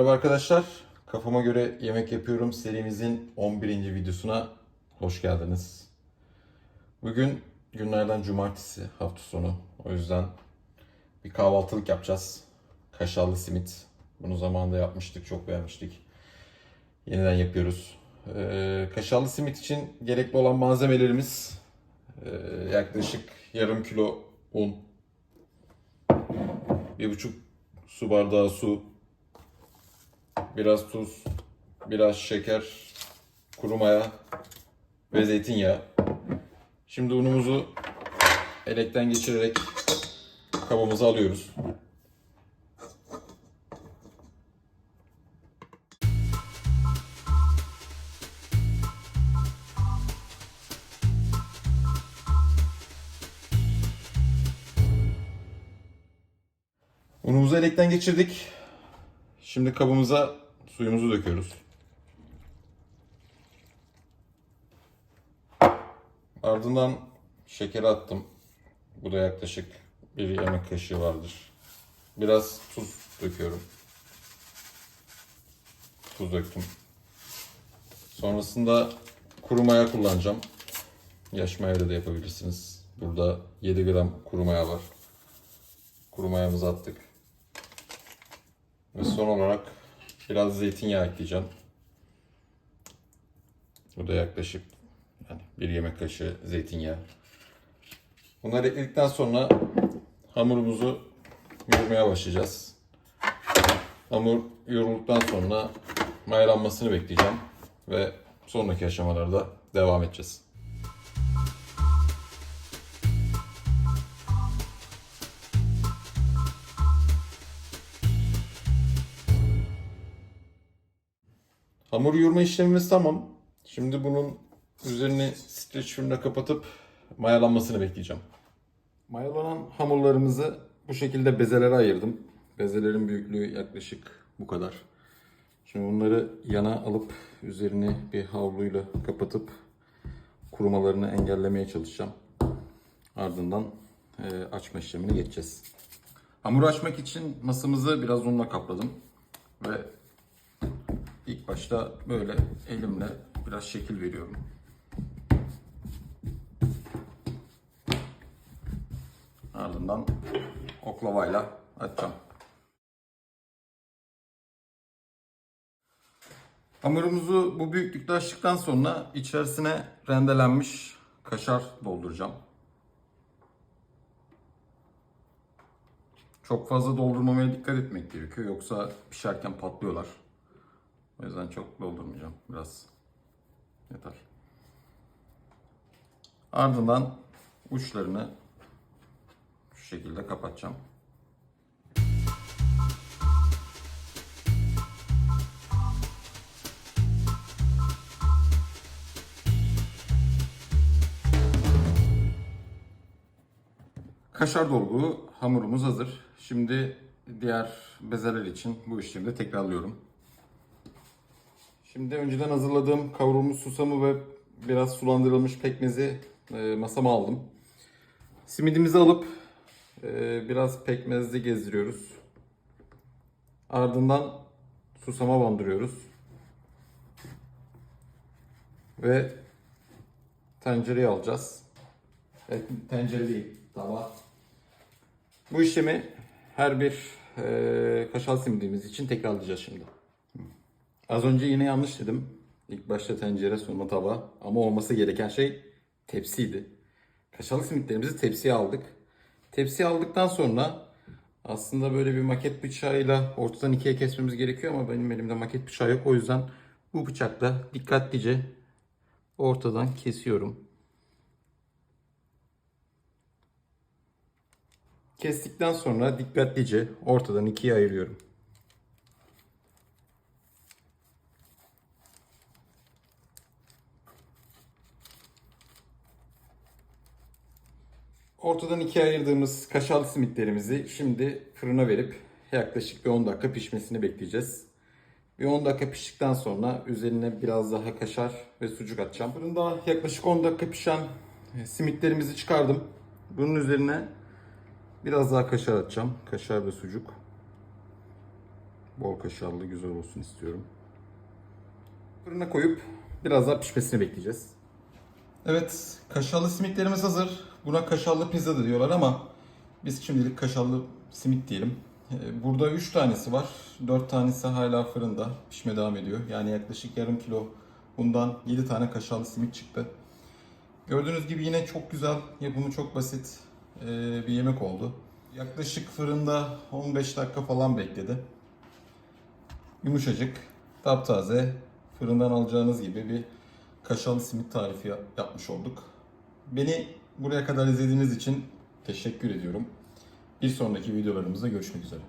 Merhaba arkadaşlar. Kafama göre yemek yapıyorum serimizin 11. videosuna hoş geldiniz. Bugün günlerden cumartesi hafta sonu. O yüzden bir kahvaltılık yapacağız. Kaşarlı simit. Bunu zamanında yapmıştık, çok beğenmiştik. Yeniden yapıyoruz. Ee, kaşarlı simit için gerekli olan malzemelerimiz e, yaklaşık yarım kilo un, bir buçuk su bardağı su, biraz tuz, biraz şeker, kuru maya ve zeytinyağı. Şimdi unumuzu elekten geçirerek kabımıza alıyoruz. Unumuzu elekten geçirdik. Şimdi kabımıza suyumuzu döküyoruz. Ardından şeker attım. Bu da yaklaşık bir yemek kaşığı vardır. Biraz tuz döküyorum. Tuz döktüm. Sonrasında kuru maya kullanacağım. Yaş maya da yapabilirsiniz. Burada 7 gram kuru maya var. Kuru mayamızı attık. Ve son olarak biraz zeytinyağı ekleyeceğim. Bu da yaklaşık yani bir yemek kaşığı zeytinyağı. Bunları ekledikten sonra hamurumuzu yoğurmaya başlayacağız. Hamur yoğrulduktan sonra mayalanmasını bekleyeceğim ve sonraki aşamalarda devam edeceğiz. Hamur yoğurma işlemimiz tamam. Şimdi bunun üzerini streç filmle kapatıp mayalanmasını bekleyeceğim. Mayalanan hamurlarımızı bu şekilde bezelere ayırdım. Bezelerin büyüklüğü yaklaşık bu kadar. Şimdi bunları yana alıp üzerini bir havluyla kapatıp kurumalarını engellemeye çalışacağım. Ardından e, açma işlemine geçeceğiz. Hamur açmak için masamızı biraz unla kapladım ve başta böyle elimle biraz şekil veriyorum. Ardından oklavayla açacağım. Hamurumuzu bu büyüklükte açtıktan sonra içerisine rendelenmiş kaşar dolduracağım. Çok fazla doldurmamaya dikkat etmek gerekiyor yoksa pişerken patlıyorlar. O yüzden çok doldurmayacağım. Biraz yeter. Ardından uçlarını şu şekilde kapatacağım. Kaşar dolgu hamurumuz hazır. Şimdi diğer bezeler için bu işlemi de tekrarlıyorum. Şimdi önceden hazırladığım kavrulmuş susamı ve biraz sulandırılmış pekmezi e, masama aldım. Simidimizi alıp e, biraz pekmezli gezdiriyoruz. Ardından susama bandırıyoruz. Ve tencereye alacağız. Evet, tencere değil, tava. Bu işlemi her bir e, kaşal simidimiz için tekrarlayacağız şimdi. Az önce yine yanlış dedim. İlk başta tencere sonra tava ama olması gereken şey tepsiydi. Kaşalı simitlerimizi tepsiye aldık. Tepsiye aldıktan sonra aslında böyle bir maket bıçağıyla ortadan ikiye kesmemiz gerekiyor ama benim elimde maket bıçağı yok. O yüzden bu bıçakla dikkatlice ortadan kesiyorum. Kestikten sonra dikkatlice ortadan ikiye ayırıyorum. Ortadan ikiye ayırdığımız kaşarlı simitlerimizi şimdi fırına verip yaklaşık bir 10 dakika pişmesini bekleyeceğiz. Bir 10 dakika piştikten sonra üzerine biraz daha kaşar ve sucuk atacağım. Fırında yaklaşık 10 dakika pişen simitlerimizi çıkardım. Bunun üzerine biraz daha kaşar atacağım. Kaşar ve sucuk. Bol kaşarlı güzel olsun istiyorum. Fırına koyup biraz daha pişmesini bekleyeceğiz. Evet, kaşarlı simitlerimiz hazır. Buna kaşarlı pizza da diyorlar ama biz şimdilik kaşarlı simit diyelim. Ee, Burada 3 tanesi var. 4 tanesi hala fırında pişme devam ediyor. Yani yaklaşık yarım kilo bundan 7 tane kaşarlı simit çıktı. Gördüğünüz gibi yine çok güzel, yapımı çok basit ee, bir yemek oldu. Yaklaşık fırında 15 dakika falan bekledi. Yumuşacık, taptaze, fırından alacağınız gibi bir kaşarlı simit tarifi yap- yapmış olduk. Beni buraya kadar izlediğiniz için teşekkür ediyorum. Bir sonraki videolarımızda görüşmek üzere.